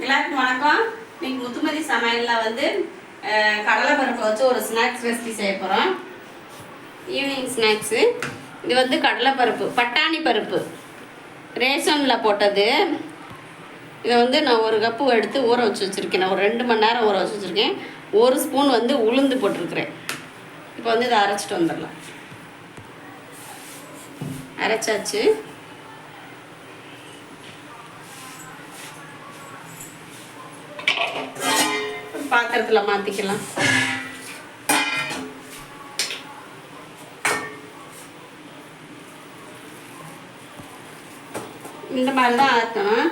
எல்லாருக்கும் வணக்கம். இன்னைக்கு முத்துமதி சமையலில் வந்து கடலை கடலைப்பருப்பை வச்சு ஒரு ஸ்நாக்ஸ் ரெசிபி செய்ய போகிறோம் ஈவினிங் ஸ்நாக்ஸு இது வந்து கடலைப்பருப்பு பட்டாணி பருப்பு. ரேஷனில் போட்டது. இதை வந்து நான் ஒரு கப்பு எடுத்து ஊற வச்சு வச்சுருக்கேன். நான் ஒரு ரெண்டு மணி நேரம் ஊற வச்சு வச்சுருக்கேன். ஒரு ஸ்பூன் வந்து உளுந்து போட்டிருக்கிறேன். இப்போ வந்து இதை அரைச்சிட்டு வந்துடலாம். அரைச்சாச்சு ஒரு பாத்திரத்தில் மாற்றிக்கலாம் இந்த மாதிரி தான் ஆட்டணும்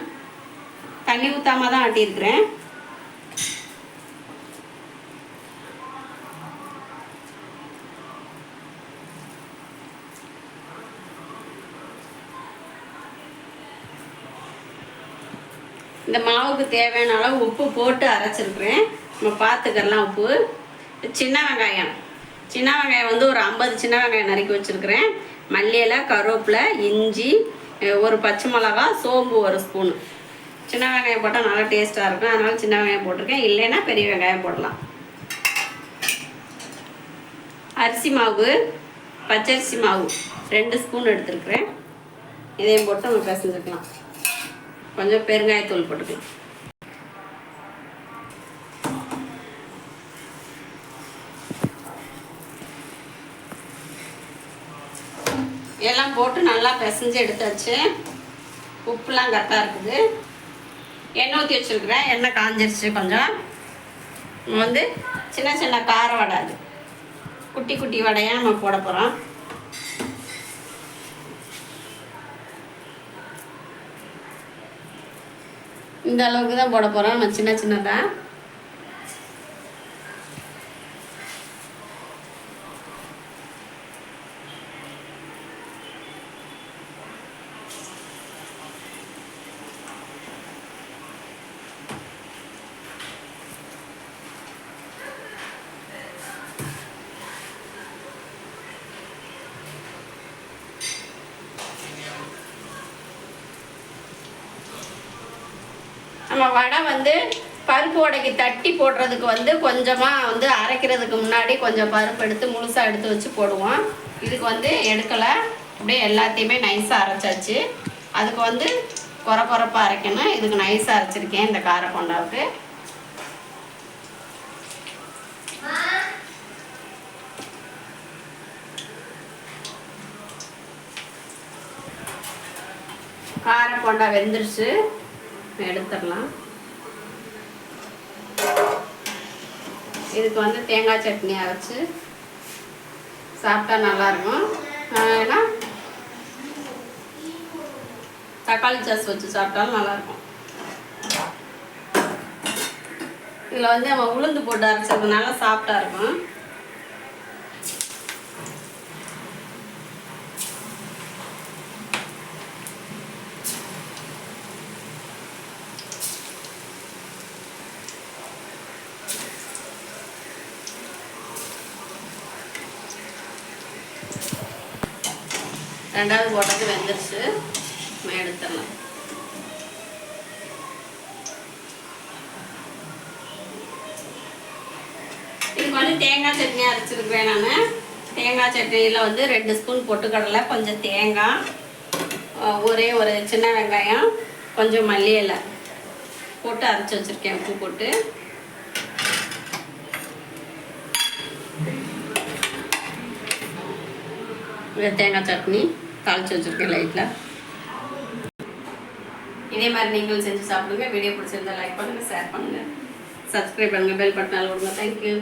தண்ணி ஊற்றாம தான் ஆட்டியிருக்கிறேன். இந்த மாவுக்கு தேவையான அளவு உப்பு போட்டு அரைச்சிருக்கிறேன். நம்ம பார்த்துக்கலாம் உப்பு. சின்ன வெங்காயம். சின்ன வெங்காயம் வந்து ஒரு ஐம்பது சின்ன வெங்காயம் நறுக்கி வச்சுருக்கிறேன். மல்லியில் கருவேப்பிலை இஞ்சி ஒரு பச்சை மிளகா சோம்பு ஒரு ஸ்பூனு. சின்ன வெங்காயம் போட்டால் நல்லா டேஸ்ட்டாக இருக்கும். அதனால் சின்ன வெங்காயம் போட்டிருக்கேன். இல்லைன்னா பெரிய வெங்காயம் போடலாம். அரிசி மாவு பச்சரிசி மாவு ரெண்டு ஸ்பூன் எடுத்துருக்குறேன். இதையும் போட்டு நம்ம பிசைஞ்சுக்கலாம். கொஞ்சம் பெருங்காயத்தூள் போட்டுக்கலாம். எல்லாம் போட்டு நல்லா பிசைஞ்சு எடுத்தாச்சு உப்புலாம் கரெக்டாக இருக்குது. எண்ணெய் ஊற்றி வச்சுருக்குறேன். எண்ணெய் காஞ்சிருச்சு கொஞ்சம். வந்து சின்ன சின்ன கார வடை அது. குட்டி குட்டி வடையாக நம்ம போட போகிறோம் இந்த அளவுக்கு தான் போட போகிறோம் நம்ம சின்ன சின்னதாக நம்ம வடை வந்து பருப்பு வடைக்கு தட்டி போடுறதுக்கு வந்து கொஞ்சமாக வந்து அரைக்கிறதுக்கு முன்னாடி கொஞ்சம் பருப்பு எடுத்து முழுசாக எடுத்து வச்சு போடுவோம். இதுக்கு வந்து எடுக்கலை. அப்படியே எல்லாத்தையுமே நைஸாக அரைச்சாச்சு. அதுக்கு வந்து குறை குறைப்பாக அரைக்கணும். இதுக்கு நைஸாக அரைச்சிருக்கேன் இந்த கார கொண்டாவுக்கு கார கொண்டா வெந்துருச்சு. எடுத்துடலாம். இதுக்கு வந்து தேங்காய் சட்னி அரைச்சி சாப்பிட்டா நல்லாயிருக்கும். ஏன்னா தக்காளி சாஸ் வச்சு சாப்பிட்டாலும் நல்லாயிருக்கும். இதில் வந்து நம்ம உளுந்து போட்டு அரைச்சதுனால சாப்பிட்டா இருக்கும். ரெண்டாவது போட்டது வெந்துருச்சு. எடுத்துடலாம். இதுக்கு வந்து தேங்காய் சட்னி அரைச்சிருக்கிறேன் நான். தேங்காய் சட்னியில் வந்து ரெண்டு ஸ்பூன் பொட்டுக்கடலை கொஞ்சம் தேங்காய் ஒரே ஒரு சின்ன வெங்காயம் கொஞ்சம் மல்லி இலை போட்டு அரைச்சி வச்சுருக்கேன் உப்பு போட்டு. தேங்காய் சட்னி தாளிச்சு வச்சுருக்கேன் லைட்டில் இதே மாதிரி நீங்களும் செஞ்சு சாப்பிடுங்க. வீடியோ பிடிச்சிருந்தா லைக் பண்ணுங்கள் ஷேர் பண்ணுங்கள் சப்ஸ்கிரைப் பண்ணுங்கள் பெல் பட்டனால் கொடுங்க தேங்க்யூ